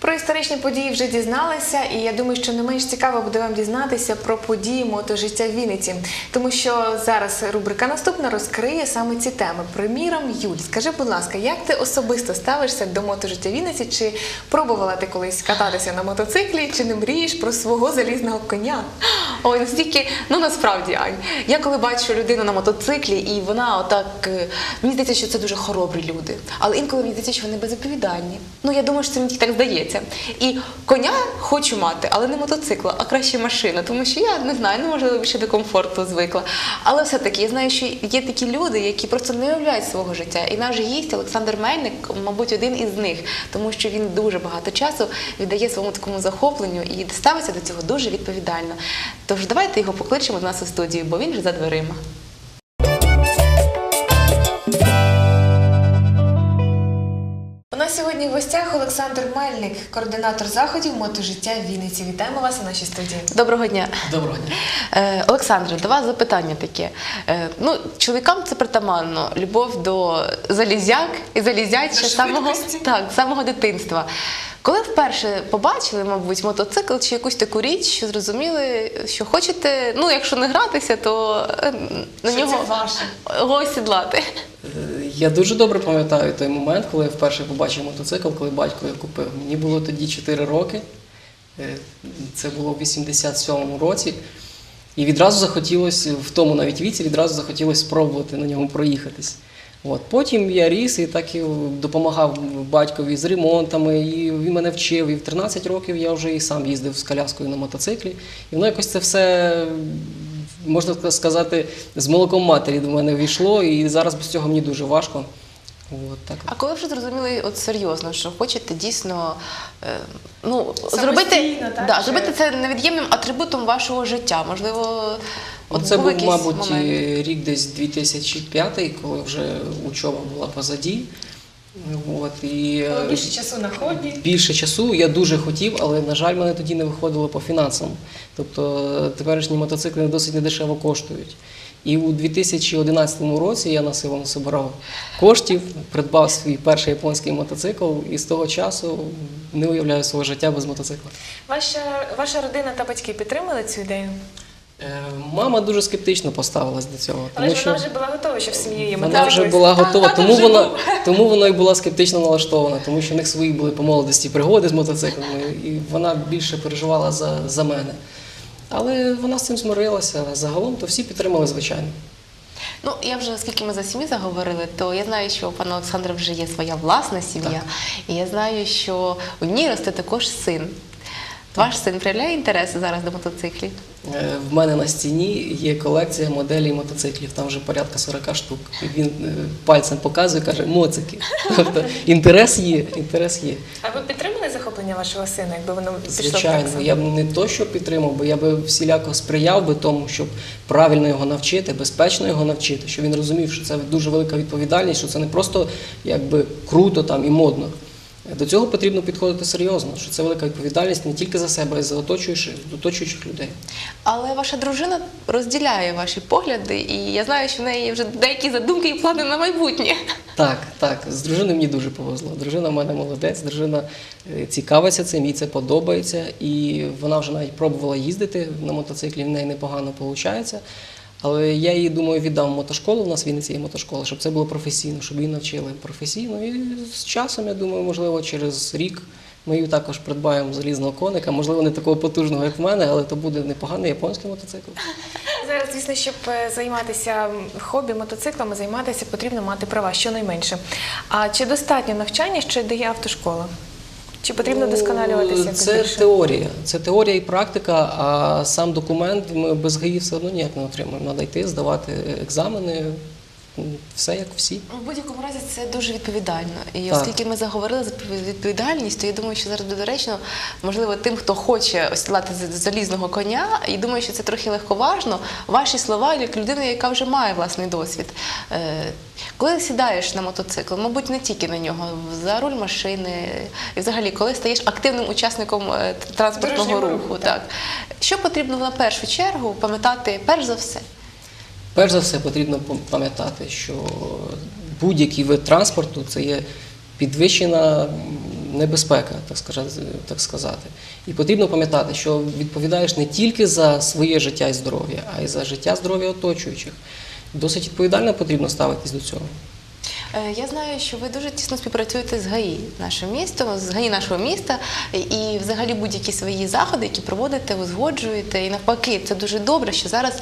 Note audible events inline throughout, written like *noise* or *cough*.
Про історичні події вже дізналися, і я думаю, що не менш цікаво буде вам дізнатися про події мотожиття в Вінниці, тому що зараз рубрика наступна розкриє саме ці теми. Приміром, Юль, скажи, будь ласка, як ти особисто ставишся до мотожиття в Вінниці? Чи пробувала ти колись кататися на мотоциклі, чи не мрієш про свого залізного коня? Ой, настільки, ну насправді, Ань, я коли бачу людину на мотоциклі, і вона отак, е, мені здається, що це дуже хоробрі люди. Але інколи мені здається, що вони безвідповідальні. Ну, я думаю, що це мені так здається. І коня хочу мати, але не мотоцикла, а краще машина, тому що я не знаю, ну можливо більше до комфорту звикла. Але все-таки я знаю, що є такі люди, які просто не уявляють свого життя. І наш гість Олександр Мельник, мабуть, один із них, тому що він дуже багато часу віддає своєму такому захопленню і ставиться до цього дуже відповідально. Тож давайте його покличемо до нас у студію, бо він вже за дверима. Нас сьогодні в гостях Олександр Мельник, координатор заходів мотожиття життя Вінниці. Вітаємо вас у нашій студії. Доброго дня. Доброго дня. Е, Олександре, до вас запитання таке. Е, ну, чоловікам це притаманно. Любов до залізяк і залізяча самого, так, самого дитинства. Коли вперше побачили, мабуть, мотоцикл чи якусь таку річ, що зрозуміли, що хочете, ну, якщо не гратися, то е, на Що нього його осідлати. Е, Я дуже добре пам'ятаю той момент, коли я вперше побачив мотоцикл, коли батько його купив. Мені було тоді 4 роки. Е, Це було в 87-му році. І відразу захотілося, в тому навіть віці, відразу захотілося спробувати на ньому проїхатись. От. Потім я ріс і так і допомагав батькові з ремонтами, і він мене вчив. І в 13 років я вже і сам їздив з коляскою на мотоциклі. І воно якось це все, можна сказати, з молоком матері до мене війшло, і зараз без цього мені дуже важко. От, так. А коли вже зрозуміли от серйозно, що хочете дійсно е, ну, зробити, так, да, чи- зробити це невід'ємним атрибутом вашого життя, можливо, от Це був був, мабуть, момент? рік десь 2005, коли вже учоба була позаді. От, і, е, більше часу на хобі. більше часу я дуже хотів, але, на жаль, мене тоді не виходило по фінансам. Тобто е, теперішні мотоцикли досить недешево коштують. І у 2011 році я на силу збирав коштів, придбав свій перший японський мотоцикл, і з того часу не уявляю свого життя без мотоцикла. Ваша, ваша родина та батьки підтримали цю ідею? Е, Мама дуже скептично поставилась до цього. Але ж вона вже була готова, що в сім'ї є Вона вже була готова, тато тому вже вона, тому вона і була скептично налаштована, тому що в них свої були по молодості пригоди з мотоциклами, і вона більше переживала за, за мене. Але вона з цим змирилася. Загалом то всі підтримали, звичайно. Ну, я вже оскільки ми за сім'ю заговорили, то я знаю, що у пана Олександра вже є своя власна сім'я, і я знаю, що у ній росте також син. Ваш син проявляє інтерес зараз до мотоциклів? Е, В мене на стіні є колекція моделей мотоциклів, там вже порядка 40 штук. Він е, пальцем показує, каже, моцики. *laughs* Тобто інтерес є, інтерес є. А ви підтримали захоплення вашого сина, якби воно пішло Звичайно, я б не то, що підтримав, бо я би всіляко сприяв би тому, щоб правильно його навчити, безпечно його навчити, щоб він розумів, що це дуже велика відповідальність, що це не просто якби круто там і модно. До цього потрібно підходити серйозно, що це велика відповідальність не тільки за себе, а й за оточуючих, оточуючих людей. Але ваша дружина розділяє ваші погляди, і я знаю, що в неї вже деякі задумки і плани на майбутнє. Так, так, з дружиною мені дуже повезло. Дружина в мене молодець, дружина е, цікавиться цим, їй це подобається, і вона вже навіть пробувала їздити на мотоциклі, в неї непогано виходить. Але я їй думаю, віддам мотошколу. У нас в Вінниці є мотошкола, щоб це було професійно, щоб її навчили професійно. І з часом, я думаю, можливо, через рік ми її також придбаємо залізного коника. Можливо, не такого потужного, як в мене, але то буде непоганий японський мотоцикл. Зараз, звісно, щоб е, займатися хобі мотоциклами, займатися потрібно мати права щонайменше. А чи достатньо навчання, що дає автошкола? Чи потрібно досконалюватися? вдосконалюватися Це більше? теорія. Це теорія і практика, а сам документ ми без ГАІ все одно ніяк не отримаємо. Надо йти, здавати екзамени, м, все як всі. У будь-якому разі це дуже відповідально. І Так. оскільки ми заговорили за відповідальність, то я думаю, що зараз буде доречно, можливо, тим, хто хоче осідлати з- залізного коня, і думаю, що це трохи легковажно. Ваші слова як людина, яка вже має власний досвід. Е, Коли сідаєш на мотоцикл, мабуть, не тільки на нього, за руль машини, і взагалі, коли стаєш активним учасником е, транспортного Дорожнього руху, руху, так. Що потрібно на першу чергу пам'ятати перш за все? Перш за все, потрібно пам'ятати, що будь-який вид транспорту це є підвищена небезпека, так сказати. І потрібно пам'ятати, що відповідаєш не тільки за своє життя і здоров'я, а й за життя здоров'я оточуючих. Досить відповідально потрібно ставитись до цього. Е, Я знаю, що ви дуже тісно співпрацюєте з ГАІ нашого міста, з ГАІ нашого міста, і взагалі будь-які свої заходи, які проводите, узгоджуєте. І навпаки, це дуже добре, що зараз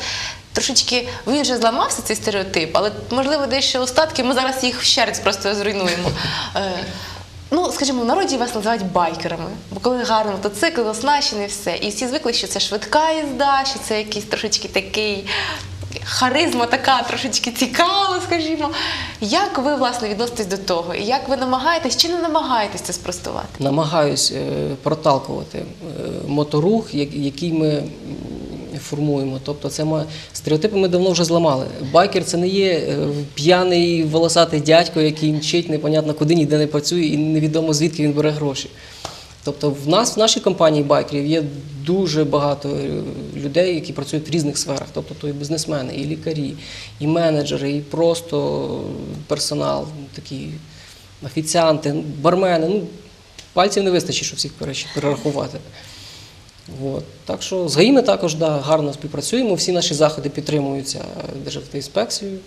трошечки він вже зламався цей стереотип, але можливо десь ще остатки. Ми зараз їх вщерть просто зруйнуємо. Е, Ну, скажімо, в народі вас називають байкерами, бо коли гарний мотоцикл, оснащений, все. І всі звикли, що це швидка їзда, що це якийсь трошечки такий харизма така трошечки цікава, скажімо. Як ви власне відноситесь до того? І як ви намагаєтесь чи не намагаєтесь це спростувати? намагаюсь е, проталкувати е, моторух, який ми формуємо. Тобто, це ма- стереотипи ми давно вже зламали. Байкер це не є е, п'яний волосатий дядько, який мчить непонятно куди, ніде не працює, і невідомо звідки він бере гроші. Тобто, в нас в нашій компанії байкерів є дуже багато е, людей, які працюють в різних сферах. Тобто, то і бізнесмени, і лікарі, і менеджери, і просто персонал, такі офіціанти, бармени. Ну, пальців не вистачить, щоб всіх перерахувати. От. Так що з ГАІ ми також да, гарно співпрацюємо. Всі наші заходи підтримуються Державтоінспекцією.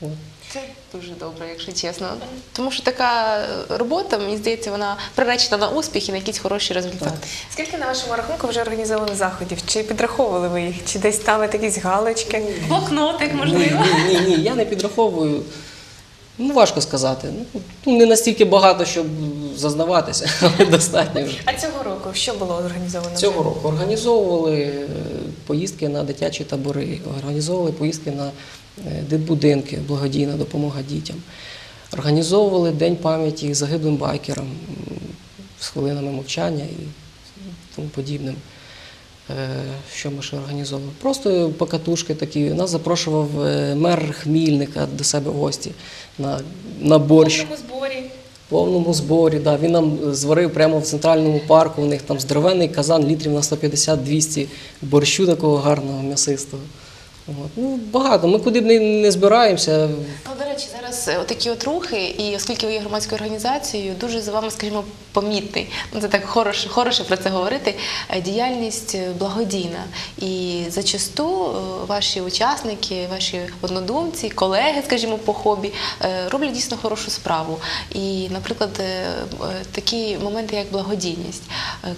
От. Це дуже добре, якщо чесно. Тому що така робота, мені здається, вона приречена на успіх і на якісь хороші результати. Скільки на вашому рахунку вже організовано заходів? Чи підраховували ви їх? Чи десь ставите якісь галочки? Блокнотик, Ні, ні, ні, ні, я не підраховую. Ну, важко сказати. Ну, не настільки багато, щоб зазнаватися, *laughs* але достатньо вже. А цього року що було організовано? Цього року організовували е, поїздки на дитячі табори, організовували поїздки на е, дитбудинки, благодійна допомога дітям. Організовували День пам'яті загиблим байкерам з хвилинами мовчання і тому подібним. Е, Що ми ще організовували? Просто покатушки такі. Нас запрошував е, мер Хмільника до себе в гості на, на борщ. В зборі. В повному зборі, да. він нам зварив прямо в центральному парку. У них там здоровенний казан літрів на 150-200 борщу такого гарного, м'ясистого. От. Ну, багато. Ми куди б не, не збираємося. Речі, зараз е, отакі от рухи, і оскільки ви є громадською організацією, дуже за вами, скажімо, помітний. Ну, це так хороше, про це говорити. е, Діяльність е, благодійна. І зачасту ваші учасники, ваші однодумці, колеги, скажімо, по хобі, роблять дійсно хорошу справу. І, наприклад, такі моменти, як благодійність.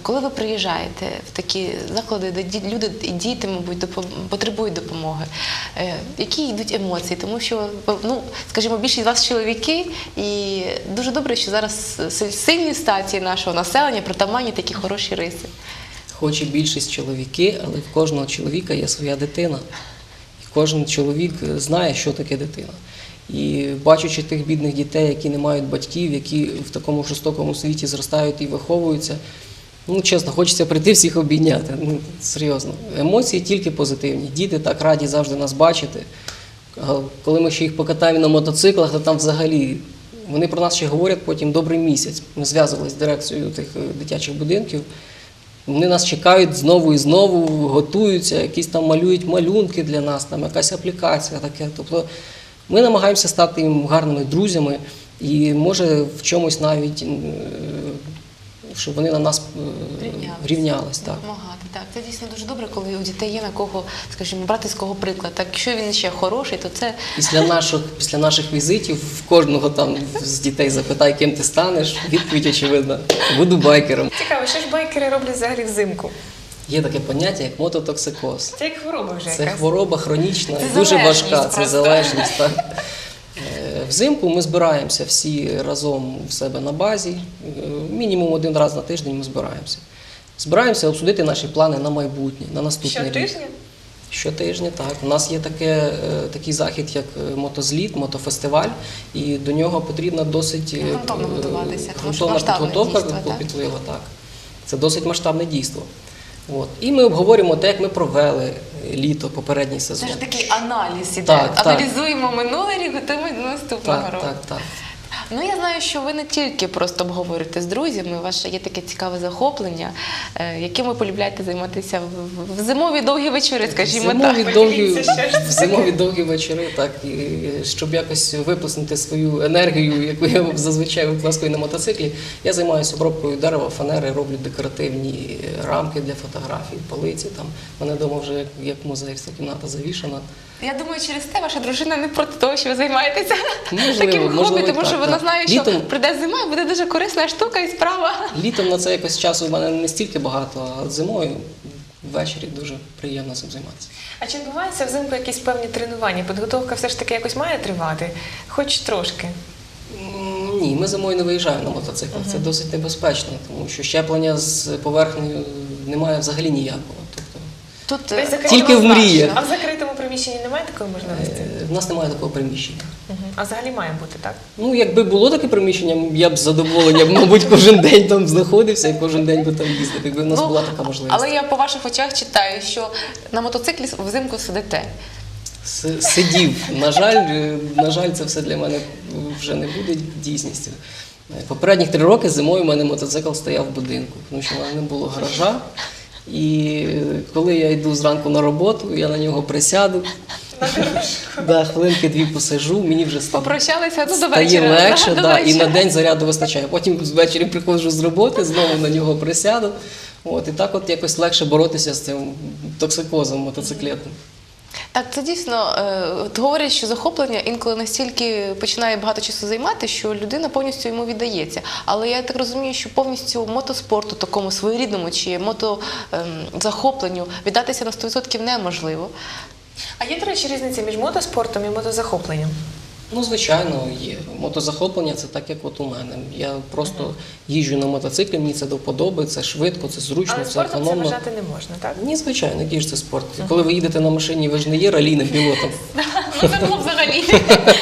Коли ви приїжджаєте в такі заклади, де люди діти, мабуть, потребують допомоги, які йдуть емоції? Тому що, ну, скажімо, більшість з вас чоловіки, і дуже добре, що зараз сильні статі нашого населення притаманні такі хороші риси. Хоч і більшість чоловіки, але в кожного чоловіка є своя дитина. І кожен чоловік знає, що таке дитина. І бачачи тих бідних дітей, які не мають батьків, які в такому жорстокому світі зростають і виховуються, ну чесно, хочеться прийти всіх обійняти. Ну, серйозно. Емоції тільки позитивні. Діти так раді завжди нас бачити. Коли ми ще їх покатаємо на мотоциклах, то там взагалі вони про нас ще говорять потім добрий місяць. Ми зв'язувалися з дирекцією тих е, дитячих будинків. Вони нас чекають знову і знову, готуються, якісь там малюють малюнки для нас, там якась аплікація таке. Тобто ми намагаємося стати їм гарними друзями і може в чомусь навіть, е, щоб вони на нас е, Рівнялись. рівнялись. Так. Допомагати. Так, це дійсно дуже добре, коли у дітей є на кого, скажімо, брати з кого приклад. Так, якщо він ще хороший, то це Після наших, після наших візитів в кожного там з дітей запитай, ким ти станеш. Відповідь очевидна. Буду байкером. Цікаво, що ж байкери роблять взагалі взимку? Є таке поняття, як мототоксикоз. Це як хвороба вже Це якась. хвороба хронічна, Це дуже важка, це залежність. Так. *laughs* Е, Взимку ми збираємося всі разом в себе на базі. Е, Мінімум один раз на тиждень ми збираємося. Збираємося обсудити наші плани на майбутнє, на наступний рік. Щотижня? Щотижня, так. У нас є таке, е, такий захід, як е, мотозліт, мотофестиваль, і до нього потрібна досить е, Грунтовно готуватися, тому що грунтовна масштабне підготовка дійство, так? Це досить масштабне дійство. От. І ми обговорюємо те, як ми провели літо, попередній сезон. Це ж такий аналіз іде. Так, так. Аналізуємо минулий рік, готуємо до наступного Так, року. так, так. Ну я знаю, що ви не тільки просто обговорюєте з друзями, ваше є таке цікаве захоплення, е, яким ви полюбляєте займатися в, в зимові довгі вечори, скажімо Зимові так. довгі, це зимові довгі вечори, так, і щоб якось виплеснути свою енергію, яку я зазвичай виплескую на мотоциклі, я займаюся обробкою дерева, фанери, роблю декоративні рамки для фотографій, полиці. Там У мене вдома вже як, музей вся кімната завішана. Я думаю, через те ваша дружина не проти того, що ви займаєтеся Можливо, таким хобі, можливо, тому так, що вона так. знає, що Літом- прийде зима і буде дуже корисна штука і справа. Літом на це якось часу в мене не стільки багато, а зимою ввечері дуже приємно цим займатися. А чи відбуваються взимку якісь певні тренування? Підготовка все ж таки якось має тривати, хоч трошки. Ні, ми зимою не виїжджаємо на мотоциклах. Це досить небезпечно, тому що щеплення з поверхнею немає взагалі ніякого. Тобто Тут е, Тільки в мріях. А в закритому приміщенні немає такої можливості? е, в нас немає такого приміщення. А взагалі має бути, так? Ну, якби було таке приміщення, я б з задоволенням, мабуть, кожен день там знаходився і кожен день би там їздив, якби в нас ну, була така можливість. Але я по ваших очах читаю, що на мотоциклі взимку сидите. С- Сидів. На жаль, е, на жаль, це все для мене вже не буде дійсністю. Е, Попередніх три роки зимою у мене мотоцикл стояв в будинку, тому що в мене не було гаража. І коли я йду зранку на роботу, я на нього присяду. Да, хвилинки дві посижу, мені вже стає Попрощалися ну, до стає вечора. легше, до да, і вечора. на день заряду вистачає. Потім ввечері приходжу з роботи, знову на нього присяду. От, і так от якось легше боротися з цим токсикозом мотоциклетним. Так, це дійсно е, говорять, що захоплення інколи настільки починає багато часу займати, що людина повністю йому віддається. Але я так розумію, що повністю мотоспорту, такому своєрідному чи мотозахопленню віддатися на 100% неможливо. А є, до речі, різниця між мотоспортом і мотозахопленням? Ну, звичайно, є. Мотозахоплення це так, як от у мене. Я просто їжджу на мотоциклі, мені це до вподоби, це швидко, це зручно, Але це спортом це вважати не можна, так? Ні, звичайно, який ж це спорт. Коли ви їдете на машині, ви ж не є ралійним пілотом. *laughs* Ну це було взагалі,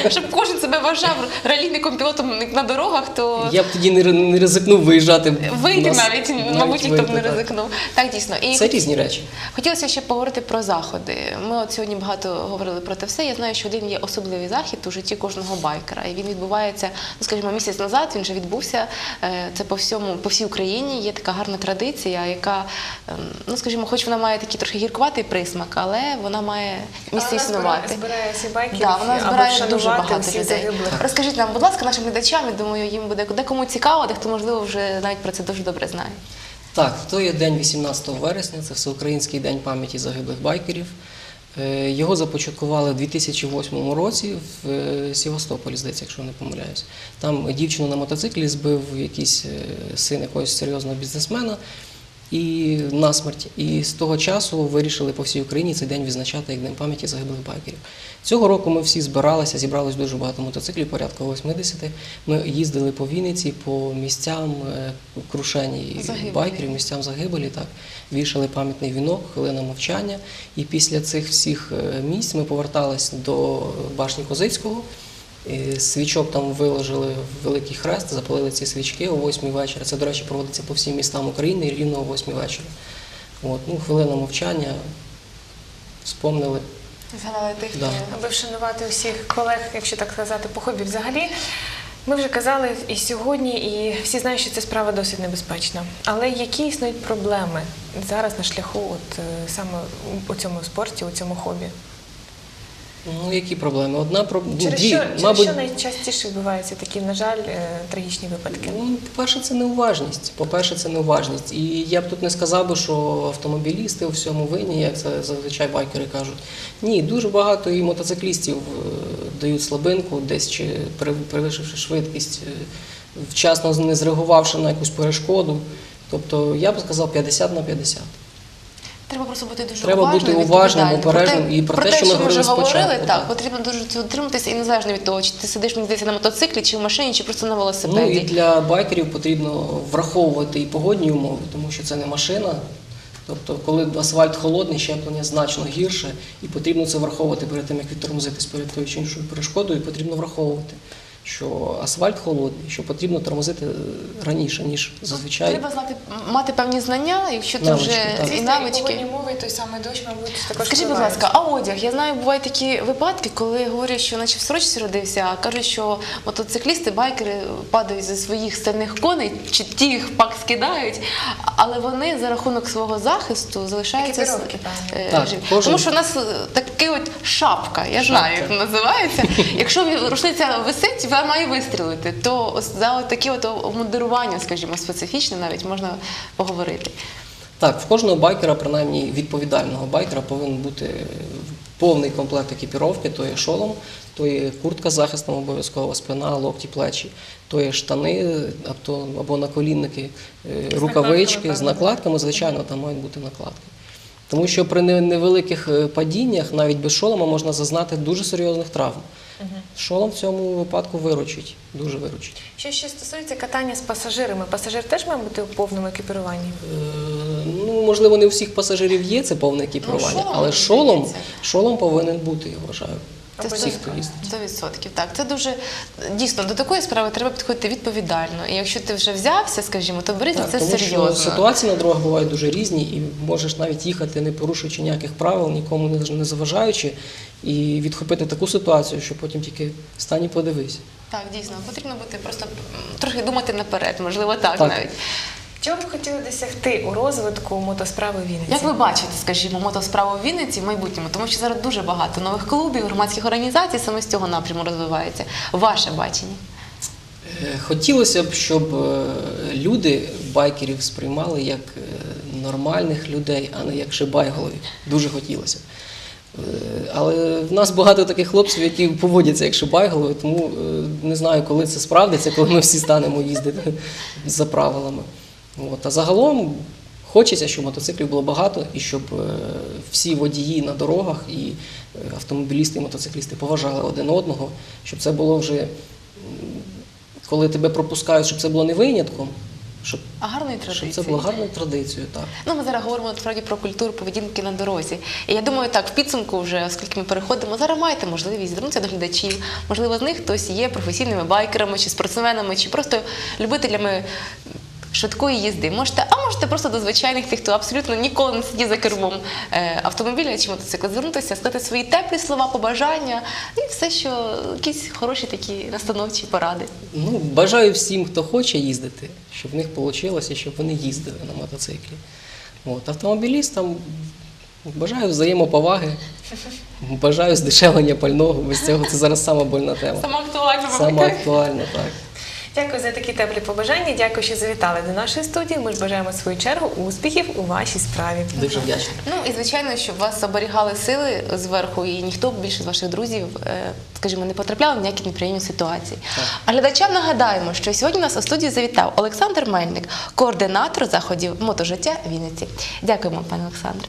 щоб себе вважав ралійником пілотом на дорогах, то Я б тоді не, не ризикнув виїжджати. вийти нас- навіть, мабуть, ніхто б не ризикнув. Так дійсно. І Це різні речі. Хотілося ще поговорити про заходи. Ми от сьогодні багато говорили про те все. Я знаю, що один є особливий захід у житті кожного байкера. І він відбувається, ну скажімо, місяць назад. Він вже відбувся. Е, Це по всьому, по всій Україні. Є така гарна традиція, яка, ем, ну скажімо, хоч вона має такий трохи гіркуватий присмак, але вона має місце існувати. збирає- збирає всі байкерів, Да, вона збирає дуже багато людей. Загиблих. Розкажіть нам, будь ласка, нашим глядачам. Я думаю, їм буде декому цікаво, дехто можливо вже навіть про це дуже добре знає. Так, то є день 18 вересня, це Всеукраїнський день пам'яті загиблих байкерів. Е, Його започаткували у 2008 році в е, Севастополі, здається, якщо не помиляюсь. Там дівчину на мотоциклі збив якийсь е, син якогось серйозного бізнесмена і насмерть. І з того часу вирішили по всій Україні цей день відзначати як День пам'яті загиблих байкерів. Цього року ми всі збиралися, зібралось дуже багато мотоциклів, порядка 80. Ми їздили по Вінниці, по місцям е, крушень Загибелі. байкерів, місцям загибелі, так вішали пам'ятний вінок, хвилина мовчання. І після цих всіх е, місць ми повертались до башні Козицького. І Свічок там виложили в великий хрест, запалили ці свічки о 8 вечора. Це, до речі, проводиться по всім містам України і рівно о 8 вечора. От, ну, хвилина мовчання, спомнили. Згадали тих, Да. Аби вшанувати усіх колег, якщо так сказати, по хобі взагалі. Ми вже казали і сьогодні, і всі знають, що ця справа досить небезпечна. Але які існують проблеми зараз на шляху, от е, саме у цьому спорті, у цьому хобі? Ну, які проблеми? Одна про ну, Через дві, що, через що найчастіше відбуваються такі, на жаль, е, трагічні випадки? Ну, по-перше, це неуважність. По-перше, це неуважність. І я б тут не сказав би, що автомобілісти у всьому винні, як це зазвичай байкери кажуть. Ні, дуже багато і мотоциклістів е, дають слабинку, десь чи пере- перевищивши швидкість, е, вчасно не зреагувавши на якусь перешкоду. Тобто я б сказав 50 на 50. Треба просто бути дуже Треба уважним, бути уважним, обережним і про те, що ми вже говорили спочатку, так, потрібно дуже цього дотриматися і незалежно від того, чи ти сидиш мені здається на мотоциклі, чи в машині, чи просто на Ну велосипеді. і для байкерів потрібно враховувати і погодні умови, тому що це не машина. Тобто, коли асфальт холодний, щеплення значно гірше, і потрібно це враховувати перед тим, як відтормозитись перед тою чи іншою перешкодою, потрібно враховувати. Що асфальт холодний, що потрібно тормозити е, раніше, ніж зазвичай. Треба знати, мати певні знання, якщо ти Навички, вже так. і навички. умови, той самий дощ, мабуть, також Скажіть, будь ласка, а одяг? Я знаю, бувають такі випадки, коли говорять, що наче в сорочці родився, а кажуть, що мотоциклісти, байкери падають зі своїх стальних коней, чи ті їх пак скидають, але вони за рахунок свого захисту залишаються е, Так, живі. кожен- Тому що у нас е, такий от шапка, я знаю, як називається. Якщо рушниця висить, вона має вистрілити, то за такі от обмундирування, скажімо, специфічне навіть можна поговорити. Так, в кожного байкера, принаймні відповідального байкера, повинен бути повний комплект екіпіровки, то є шолом, то є куртка з захистом обов'язково, спина, локті, плечі, то є штани або, або наколінники, е, рукавички з накладками, звичайно, там мають бути накладки. Тому що при невеликих е, падіннях, навіть без шолома, можна зазнати дуже серйозних травм. Шолом в цьому випадку виручить, дуже виручить. Що ще стосується катання з пасажирами, пасажир теж має бути у повному екіпіруванні? Е, Ну, можливо, не у всіх пасажирів є це повне екіпірування, Ну, шолом, але шолом, шолом повинен бути, я вважаю. Всіх, хто їздить. 100%. Так, це дуже дійсно до такої справи треба підходити відповідально. І якщо ти вже взявся, скажімо, то бери це тому серйозно. що ситуації на дорогах бувають дуже різні, і можеш навіть їхати, не порушуючи ніяких правил, нікому не, не заважаючи, і відхопити таку ситуацію, що потім тільки стань і подивись. Так, дійсно, потрібно бути просто трохи думати наперед, можливо, так, Так. навіть. Чого ви хотіли досягти у розвитку мотосправи в Вінниці? Як ви бачите, скажімо, мотосправу в Вінниці в майбутньому, тому що зараз дуже багато нових клубів, громадських організацій саме з цього напряму розвивається. Ваше бачення? Е, Хотілося б, щоб е, люди байкерів сприймали як е, нормальних людей, а не як шибайголові. Дуже хотілося. б. Але в нас багато таких хлопців, які поводяться як шибайголови, тому не знаю, коли це справдиться, коли ми всі станемо їздити за правилами. От. А загалом хочеться, щоб мотоциклів було багато і щоб е, всі водії на дорогах і е, автомобілісти і мотоциклісти поважали один одного, щоб це було вже коли тебе пропускають, щоб це було не винятком, щоб, А гарної щоб це було гарною традицією. Так. Ну, ми зараз говоримо насправді про культуру поведінки на дорозі. І я думаю, так, в підсумку, вже, оскільки ми переходимо, зараз маєте можливість звернутися до глядачів. Можливо, з них хтось є професійними байкерами, чи спортсменами, чи просто любителями швидкої їзди. Можете, а можете просто до звичайних тих, хто абсолютно ніколи не сидів за кермом е, автомобіля чи мотоцикла, звернутися, сказати свої теплі слова, побажання і все, що якісь хороші такі настановчі поради. Ну, бажаю всім, хто хоче їздити, щоб в них вийшло, щоб вони їздили на мотоциклі. От. Автомобілістам бажаю взаємоповаги, бажаю здешевлення пального. Без цього це зараз сама больна тема. Саме актуально Саме актуальна, так. Дякую за такі теплі побажання. Дякую, що завітали до нашої студії. Ми ж бажаємо в свою чергу успіхів у вашій справі. Дуже вдячний. Ну і звичайно, щоб вас оберігали сили зверху, і ніхто більше з ваших друзів, е, скажімо, не потрапляв в ніякі неприємні ситуації. А глядачам нагадаємо, що сьогодні у нас у студії завітав Олександр Мельник, координатор заходів мотожиття Вінниці. Дякуємо, пане Олександре.